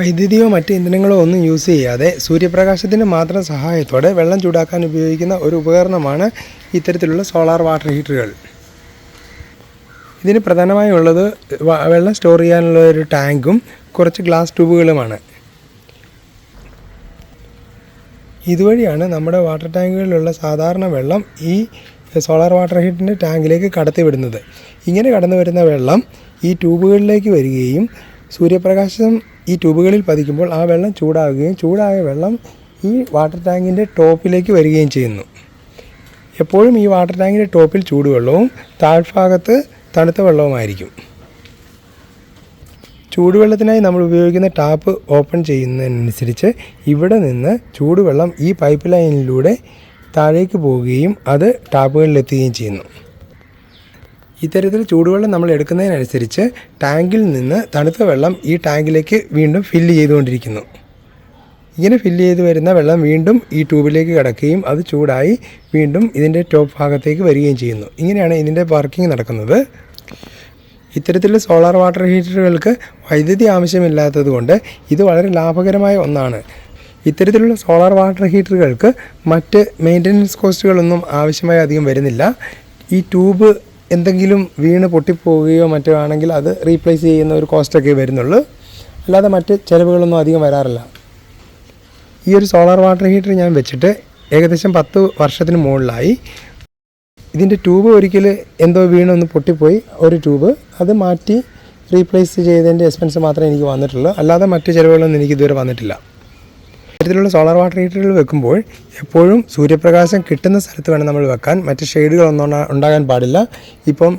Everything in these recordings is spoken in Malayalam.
വൈദ്യുതിയോ മറ്റ് ഇന്ധനങ്ങളോ ഒന്നും യൂസ് ചെയ്യാതെ സൂര്യപ്രകാശത്തിന്റെ മാത്രം സഹായത്തോടെ വെള്ളം ചൂടാക്കാൻ ഉപയോഗിക്കുന്ന ഒരു ഉപകരണമാണ് ഇത്തരത്തിലുള്ള സോളാർ വാട്ടർ ഹീറ്ററുകൾ ഇതിന് പ്രധാനമായും ഉള്ളത് വെള്ളം സ്റ്റോർ ചെയ്യാനുള്ള ഒരു ടാങ്കും കുറച്ച് ഗ്ലാസ് ട്യൂബുകളുമാണ് ഇതുവഴിയാണ് നമ്മുടെ വാട്ടർ ടാങ്കുകളിലുള്ള സാധാരണ വെള്ളം ഈ സോളാർ വാട്ടർ ഹീറ്ററിന്റെ ടാങ്കിലേക്ക് കടത്തിവിടുന്നത്. ഇങ്ങനെ കടന്നു വരുന്ന വെള്ളം ഈ ട്യൂബുകളിലേക്ക് വരികയും സൂര്യപ്രകാശം ഈ ട്യൂബുകളിൽ പതിക്കുമ്പോൾ ആ വെള്ളം ചൂടാകുകയും ചൂടായ വെള്ളം ഈ വാട്ടർ ടാങ്കിന്റെ ടോപ്പിലേക്ക് വരികയും ചെയ്യുന്നു. എപ്പോഴും ഈ വാട്ടർ ടാങ്കിന്റെ ടോപ്പിൽ ചൂടുവെള്ളവും താഴ്ഭാഗത്ത് തണുത്ത വെള്ളവുമായിരിക്കും. ചൂടുവെള്ളത്തിനായി നമ്മൾ ഉപയോഗിക്കുന്ന ടാപ്പ് ഓപ്പൺ ചെയ്യുന്നതിനനുസരിച്ച് ഇവിടെ നിന്ന് ചൂടുവെള്ളം ഈ പൈപ്പ് ലൈനിലൂടെ താഴേക്ക് പോവുകയും അത് ടാപ്പുകളിലെത്തുകയും ചെയ്യുന്നു. ഇത്തരത്തിൽ ചൂടുവെള്ളം നമ്മൾ എടുക്കുന്നതിനനുസരിച്ച് ടാങ്കിൽ നിന്ന് തണുത്ത വെള്ളം ഈ ടാങ്കിലേക്ക് വീണ്ടും ഫില്ല് ചെയ്തുകൊണ്ടിരിക്കുന്നു. ഇങ്ങനെ ഫില്ല് ചെയ്ത് വരുന്ന വെള്ളം വീണ്ടും ഈ ട്യൂബിലേക്ക് കിടക്കുകയും അത് ചൂടായി വീണ്ടും ഇതിന്റെ ടോപ്പ് ഭാഗത്തേക്ക് വരികയും ചെയ്യുന്നു. ഇങ്ങനെയാണ് ഇതിന്റെ വർക്കിംഗ് നടക്കുന്നത്. ഇത്തരത്തിലുള്ള സോളാർ വാട്ടർ ഹീറ്ററുകൾക്ക് വൈദ്യുതി ആവശ്യമില്ലാത്തതുകൊണ്ട് ഇത് വളരെ ലാഭകരമായ ഒന്നാണ്. ഇത്തരത്തിലുള്ള സോളാർ വാട്ടർ ഹീറ്ററുകൾക്ക് മറ്റ് മെയിന്റനൻസ് കോസ്റ്റുകളൊന്നും ആവശ്യമായി അധികം വരുന്നില്ല. ഈ ട്യൂബ് എന്തെങ്കിലും വീണ് പൊട്ടിപ്പോവുകയോ മറ്റോ ആണെങ്കിൽ അത് റീപ്ലേസ് ചെയ്യുന്ന ഒരു കോസ്റ്റൊക്കെ വരുന്നുള്ളൂ. അല്ലാതെ മറ്റ് ചിലവുകളൊന്നും അധികം വരാറില്ല. ഈ ഒരു സോളാർ വാട്ടർ ഹീറ്റർ ഞാൻ വെച്ചിട്ട് ഏകദേശം പത്ത് വർഷത്തിന് മുകളിലായി. ഇതിന്റെ ട്യൂബ് ഒരിക്കൽ എന്തോ വീണൊന്ന് പൊട്ടിപ്പോയി. ഒരു ട്യൂബ് അത് മാറ്റി റീപ്ലേസ് ചെയ്തതിന്റെ എക്സ്പെൻസ് മാത്രമേ എനിക്ക് വന്നിട്ടുള്ളൂ. അല്ലാതെ മറ്റ് ചിലവുകളൊന്നും എനിക്ക് ഇതുവരെ വന്നിട്ടില്ല. ഇത്തരത്തിലുള്ള സോളാർ വാട്ടർ ഹീറ്ററുകൾ വെക്കുമ്പോൾ എപ്പോഴും സൂര്യപ്രകാശം കിട്ടുന്ന സ്ഥലത്ത് വേണം നമ്മൾ വെക്കാൻ. മറ്റ് ഷെയ്ഡുകളൊന്നും ഉണ്ടാകാൻ പാടില്ല. ഇപ്പം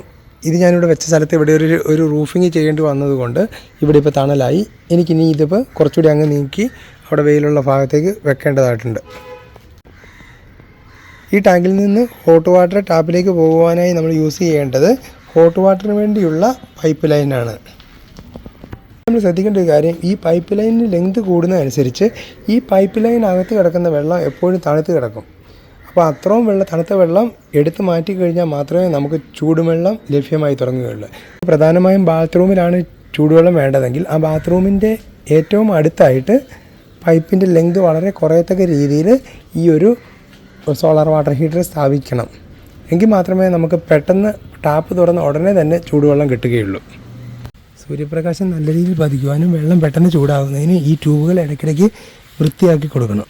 ഇത് ഞാനിവിടെ വെച്ച സ്ഥലത്ത് ഇവിടെ ഒരു ഒരു റൂഫിങ് ചെയ്യേണ്ടി വന്നതുകൊണ്ട് ഇവിടെ ഇപ്പോൾ തണലായി. എനിക്കിനി ഇതിപ്പോൾ കുറച്ചുകൂടി അങ്ങ് നീക്കി അവിടെ വെയിലുള്ള ഭാഗത്തേക്ക് വെക്കേണ്ടതായിട്ടുണ്ട്. ഈ ടാങ്കിൽ നിന്ന് ഹോട്ട് വാട്ടർ ടാപ്പിലേക്ക് പോകുവാനായി നമ്മൾ യൂസ് ചെയ്യേണ്ടത് ഹോട്ട് വാട്ടറിന് വേണ്ടിയുള്ള പൈപ്പ് ലൈനാണ് നമ്മൾ ശ്രദ്ധിക്കേണ്ട ഒരു കാര്യം ഈ പൈപ്പ് ലൈനിന് ലെങ്ത് കൂടുന്നതനുസരിച്ച് ഈ പൈപ്പ് ലൈനകത്ത് കിടക്കുന്ന വെള്ളം എപ്പോഴും തണുത്ത് കിടക്കും. അപ്പോൾ അത്രയും വെള്ളം തണുത്ത വെള്ളം എടുത്ത് മാറ്റി കഴിഞ്ഞാൽ മാത്രമേ നമുക്ക് ചൂടുവെള്ളം ലഭ്യമായി തുടങ്ങുകയുള്ളൂ. പ്രധാനമായും ബാത്റൂമിലാണ് ചൂടുവെള്ളം വേണ്ടതെങ്കിൽ ആ ബാത്റൂമിന്റെ ഏറ്റവും അടുത്തായിട്ട് പൈപ്പിന്റെ ലെങ്ത് വളരെ കുറയത്തക്ക രീതിയിൽ ഈ ഒരു സോളാർ വാട്ടർ ഹീറ്റർ സ്ഥാപിക്കണം. എങ്കിൽ മാത്രമേ നമുക്ക് പെട്ടെന്ന് ടാപ്പ് തുറന്ന് ഉടനെ തന്നെ ചൂടുവെള്ളം കിട്ടുകയുള്ളൂ. സൂര്യപ്രകാശം നല്ല രീതിയിൽ പതിക്കുവാനും വെള്ളം പെട്ടെന്ന് ചൂടാകുന്നതിന് ഈ ട്യൂബുകൾ ഇടയ്ക്കിടയ്ക്ക് വൃത്തിയാക്കി കൊടുക്കണം.